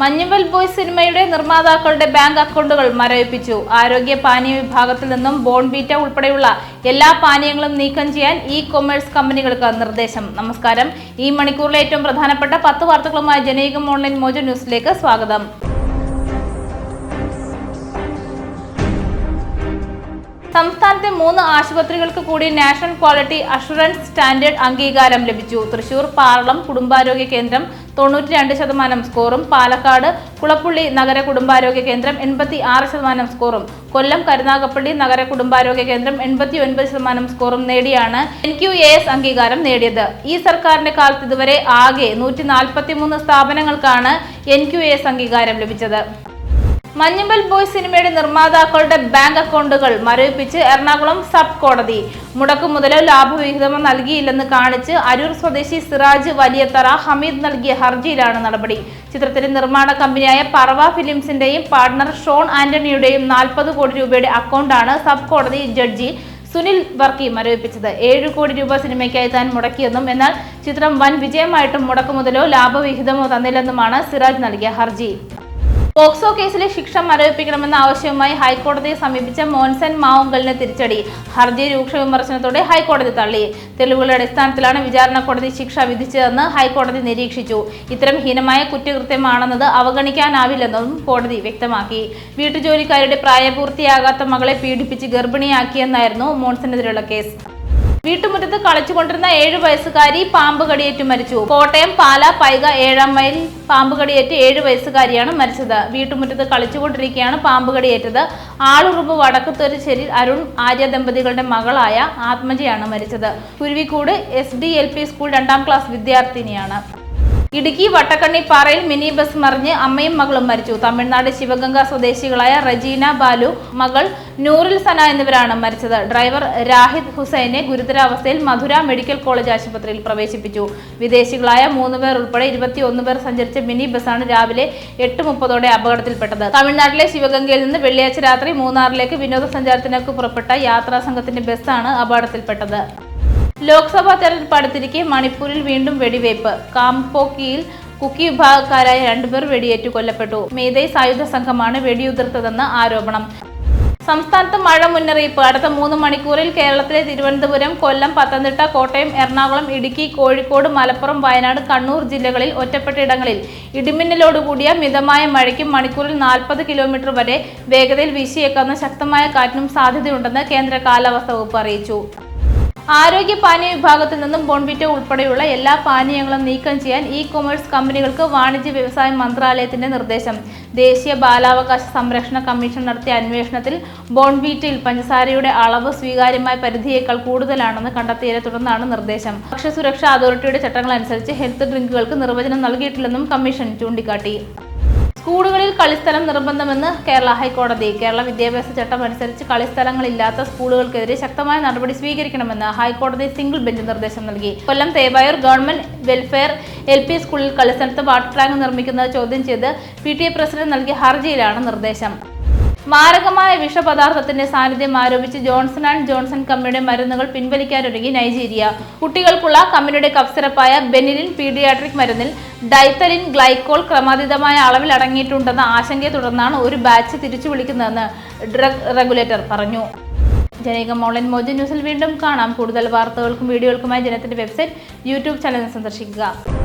മഞ്ഞുവൽ boy സിനിമയുടെ നിർമ്മാതാക്കളുടെ bank അക്കൗണ്ടുകൾ മരവിപ്പിച്ചു. ആരോഗ്യ പാനീയ വിഭാഗത്തിൽ നിന്നും ബോൺബീറ്റ ഉൾപ്പെടെയുള്ള എല്ലാ പാനീയങ്ങളും നീക്കം ചെയ്യാൻ ഇ കൊമേഴ്സ് കമ്പനികൾക്ക് നിർദ്ദേശം. നമസ്കാരം. ഈ മണിക്കൂറിലെ ഏറ്റവും പ്രധാനപ്പെട്ട പത്ത് വാർത്തകളുമായി ജനയുഗം ഓൺലൈൻ മോജോ ന്യൂസിലേക്ക് സ്വാഗതം. സംസ്ഥാനത്തെ മൂന്ന് ആശുപത്രികൾക്ക് കൂടി നാഷണൽ ക്വാളിറ്റി അഷുറൻസ് സ്റ്റാൻഡേർഡ് അംഗീകാരം ലഭിച്ചു. തൃശൂർ പാറളം കുടുംബാരോഗ്യ കേന്ദ്രം തൊണ്ണൂറ്റി രണ്ട് ശതമാനം സ്കോറും. പാലക്കാട് കുളപ്പുള്ളി നഗര കുടുംബാരോഗ്യ കേന്ദ്രം എൺപത്തി ആറ് ശതമാനം സ്കോറും. കൊല്ലം കരുനാഗപ്പള്ളി നഗര കുടുംബാരോഗ്യ കേന്ദ്രം എൺപത്തി ഒൻപത് ശതമാനം സ്കോറും നേടിയാണ് എൻ ക്യു എ എസ് അംഗീകാരം നേടിയത്. ഈ സർക്കാരിന്റെ കാലത്ത് ഇതുവരെ ആകെ നൂറ്റി നാൽപ്പത്തി മൂന്ന് സ്ഥാപനങ്ങൾക്കാണ് എൻ ക്യു എ എസ് അംഗീകാരം ലഭിച്ചത്. മഞ്ഞുമൽ ബോയ് സിനിമയുടെ നിർമ്മാതാക്കളുടെ ബാങ്ക് അക്കൗണ്ടുകൾ മരവിപ്പിച്ച് എറണാകുളം സബ് കോടതി. മുടക്കുമുതലോ ലാഭവിഹിതമോ നൽകിയില്ലെന്ന് കാണിച്ച് അരൂർ സ്വദേശി സിറാജ് വലിയത്തറ ഹമീദ് നൽകിയ ഹർജിയിലാണ് നടപടി. ചിത്രത്തിന്റെ നിർമ്മാണ കമ്പനിയായ പറവ ഫിലിംസിന്റെയും പാർട്ണർ ഷോൺ ആന്റണിയുടെയും നാൽപ്പത് കോടി രൂപയുടെ അക്കൗണ്ടാണ് സബ് കോടതി ജഡ്ജി സുനിൽ വർക്കി മരവിപ്പിച്ചത്. ഏഴ് കോടി രൂപ സിനിമയ്ക്കായി താൻ മുടക്കിയെന്നും എന്നാൽ ചിത്രം വൻ വിജയമായിട്ടും മുടക്കുമുതലോ ലാഭവിഹിതമോ തന്നില്ലെന്നുമാണ് സിറാജ് നൽകിയ ഹർജി. പോക്സോ കേസിലെ ശിക്ഷ മരവിപ്പിക്കണമെന്ന ആവശ്യവുമായി ഹൈക്കോടതിയെ സമീപിച്ച മോൻസൻ മാവുങ്കലിന് തിരിച്ചടി. ഹർജി രൂക്ഷ വിമർശനത്തോടെ ഹൈക്കോടതി തള്ളി. തെളിവുകളുടെ അടിസ്ഥാനത്തിലാണ് വിചാരണ കോടതി ശിക്ഷ വിധിച്ചതെന്ന് ഹൈക്കോടതി നിരീക്ഷിച്ചു. ഇത്തരം ഹീനമായ കുറ്റകൃത്യമാണെന്നത് അവഗണിക്കാനാവില്ലെന്നും കോടതി വ്യക്തമാക്കി. വീട്ടുജോലിക്കാരുടെ പ്രായപൂർത്തിയാകാത്ത മകളെ പീഡിപ്പിച്ച് ഗർഭിണിയാക്കിയെന്നായിരുന്നു മോൺസനെതിരെയുള്ള കേസ്. വീട്ടുമുറ്റത്ത് കളിച്ചുകൊണ്ടിരുന്ന ഏഴു വയസ്സുകാരി പാമ്പ് കടിയേറ്റ് മരിച്ചു. കോട്ടയം പാല പൈക ഏഴാം മൈൽ പാമ്പ് കടിയേറ്റ് ഏഴു വയസ്സുകാരിയാണ് മരിച്ചത്. വീട്ടുമുറ്റത്ത് കളിച്ചുകൊണ്ടിരിക്കുകയാണ് പാമ്പ് കടിയേറ്റത്. ആളുറുമ്പ് വടക്കുത്തൊരിശ്ശേരി അരുൺ ആര്യ ദമ്പതികളുടെ മകളായ ആത്മജയാണ് മരിച്ചത്. Kuruvikkoodu S D L P school രണ്ടാം ക്ലാസ് വിദ്യാർത്ഥിനിയാണ്. ഇടുക്കി വട്ടക്കണ്ണി പാറയിൽ മിനി ബസ് മറിഞ്ഞ് അമ്മയും മകളും മരിച്ചു. തമിഴ്നാട് ശിവഗംഗ സ്വദേശികളായ റജീന ബാലു മകൾ നൂറിൽ സന എന്നിവരാണ് മരിച്ചത്. ഡ്രൈവർ രാഹിദ് ഹുസൈനെ ഗുരുതരാവസ്ഥയിൽ മധുര മെഡിക്കൽ കോളേജ് ആശുപത്രിയിൽ പ്രവേശിപ്പിച്ചു. വിദേശികളായ മൂന്ന് പേർ ഉൾപ്പെടെ ഇരുപത്തിയൊന്ന് പേർ സഞ്ചരിച്ച മിനി ബസ്സാണ് രാവിലെ എട്ട് മുപ്പതോടെ അപകടത്തിൽപ്പെട്ടത്. തമിഴ്നാട്ടിലെ ശിവഗംഗയിൽ നിന്ന് വെള്ളിയാഴ്ച രാത്രി മൂന്നാറിലേക്ക് വിനോദസഞ്ചാരത്തിനൊക്കെ പുറപ്പെട്ട യാത്രാ സംഘത്തിന്റെ ബസ്സാണ് അപകടത്തിൽപ്പെട്ടത്. ലോക്സഭാ തെരഞ്ഞെടുപ്പ് അടുത്തിരിക്കെ മണിപ്പൂരിൽ വീണ്ടും വെടിവയ്പ്. കാംപോക്കിയിൽ കുക്കി വിഭാഗക്കാരായ രണ്ടുപേർ വെടിയേറ്റു കൊല്ലപ്പെട്ടു. മേധൈ സായുധ സംഘമാണ് വെടിയുതിർത്തതെന്ന് ആരോപണം. സംസ്ഥാനത്ത് മഴ മുന്നറിയിപ്പ്. അടുത്ത മൂന്ന് മണിക്കൂറിൽ കേരളത്തിലെ തിരുവനന്തപുരം കൊല്ലം പത്തനംതിട്ട കോട്ടയം എറണാകുളം ഇടുക്കി കോഴിക്കോട് മലപ്പുറം വയനാട് കണ്ണൂർ ജില്ലകളിൽ ഒറ്റപ്പെട്ടയിടങ്ങളിൽ ഇടിമിന്നലോടുകൂടിയ മിതമായ മഴയ്ക്കും മണിക്കൂറിൽ നാൽപ്പത് കിലോമീറ്റർ വരെ വേഗതയിൽ വീശിയേക്കാവുന്ന ശക്തമായ കാറ്റിനും സാധ്യതയുണ്ടെന്ന് കേന്ദ്ര കാലാവസ്ഥാ വകുപ്പ് അറിയിച്ചു. ആരോഗ്യ പാനീയ വിഭാഗത്തിൽ നിന്നും ബോൺവിറ്റ ഉൾപ്പെടെയുള്ള എല്ലാ പാനീയങ്ങളും നീക്കം ചെയ്യാൻ ഇ കൊമേഴ്സ് കമ്പനികൾക്ക് വാണിജ്യ വ്യവസായ മന്ത്രാലയത്തിന്റെ നിർദ്ദേശം. ദേശീയ ബാലാവകാശ സംരക്ഷണ കമ്മീഷൻ നടത്തിയ അന്വേഷണത്തിൽ ബോൺവീറ്റയിൽ പഞ്ചസാരയുടെ അളവ് സ്വീകാര്യമായ പരിധിയേക്കാൾ കൂടുതലാണെന്ന് കണ്ടെത്തിയതിനെ തുടർന്നാണ് നിർദ്ദേശം. ഭക്ഷ്യസുരക്ഷാ അതോറിറ്റിയുടെ ചട്ടങ്ങൾ അനുസരിച്ച് ഹെൽത്ത് ഡ്രിങ്കുകൾക്ക് നിർവചനം നൽകിയിട്ടില്ലെന്നും കമ്മീഷൻ ചൂണ്ടിക്കാട്ടി. സ്കൂളുകളിൽ കളിസ്ഥലം നിർബന്ധമെന്ന് കേരള ഹൈക്കോടതി. കേരള വിദ്യാഭ്യാസ ചട്ടം അനുസരിച്ച് കളിസ്ഥലങ്ങളില്ലാത്ത സ്കൂളുകൾക്കെതിരെ ശക്തമായ നടപടി സ്വീകരിക്കണമെന്ന് ഹൈക്കോടതി സിംഗിൾ ബെഞ്ച് നിർദ്ദേശം നൽകി. Kollam Thevayoor government welfare L P സ്കൂളിൽ കളിസ്ഥലത്ത് വാട്ടർ ടാങ്ക് നിർമ്മിക്കുന്നത് ചോദ്യം ചെയ്ത് പി ടി എ പ്രസിഡന്റ് നൽകിയ ഹർജിയിലാണ് നിർദ്ദേശം. മാരകമായ വിഷപദാർത്ഥത്തിന്റെ സാന്നിധ്യം ആരോപിച്ച് ജോൺസൺ ആൻഡ് ജോൺസൺ കമ്പനിയുടെ മരുന്നുകൾ പിൻവലിക്കാനൊരുങ്ങി നൈജീരിയ. കുട്ടികൾക്കുള്ള കമ്പനിയുടെ കപ്സിറപ്പായ ബെനിലിൻ പീഡിയാട്രിക് മരുന്നിൽ ഡൈത്തലിൻ ഗ്ലൈക്കോൾ ക്രമാതീതമായ അളവിൽ അടങ്ങിയിട്ടുണ്ടെന്ന ആശങ്കയെ തുടർന്നാണ് ഒരു ബാച്ച് തിരിച്ചു വിളിക്കുന്നതെന്ന് ഡ്രഗ് റെഗുലേറ്റർ പറഞ്ഞു. ജനകം ഓൺലൈൻ മോജ ന്യൂസിൽ വീണ്ടും കാണാം. കൂടുതൽ വാർത്തകൾക്കും വീഡിയോകൾക്കുമായി ജനത്തിന്റെ വെബ്സൈറ്റ് യൂട്യൂബ് ചാനൽ സന്ദർശിക്കുക.